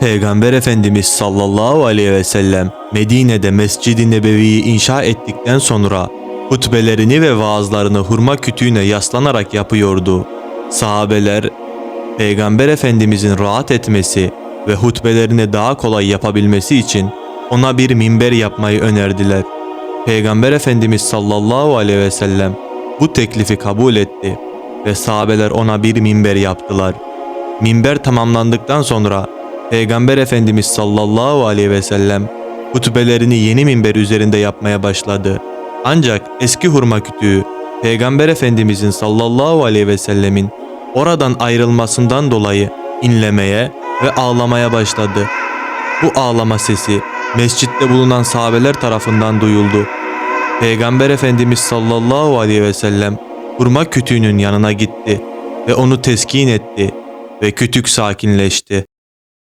Peygamber Efendimiz sallallahu aleyhi ve sellem Medine'de Mescid-i Nebevi'yi inşa ettikten sonra hutbelerini ve vaazlarını hurma kütüğüne yaslanarak yapıyordu. Sahabeler Peygamber Efendimizin rahat etmesi ve hutbelerini daha kolay yapabilmesi için ona bir minber yapmayı önerdiler. Peygamber Efendimiz sallallahu aleyhi ve sellem bu teklifi kabul etti ve sahabeler ona bir minber yaptılar. Minber tamamlandıktan sonra Peygamber Efendimiz sallallahu aleyhi ve sellem hutbelerini yeni minber üzerinde yapmaya başladı. Ancak eski hurma kütüğü Peygamber Efendimizin sallallahu aleyhi ve sellemin oradan ayrılmasından dolayı inlemeye ve ağlamaya başladı. Bu ağlama sesi mescitte bulunan sahabeler tarafından duyuldu. Peygamber Efendimiz sallallahu aleyhi ve sellem hurma kütüğünün yanına gitti ve onu teskin etti ve kütük sakinleşti.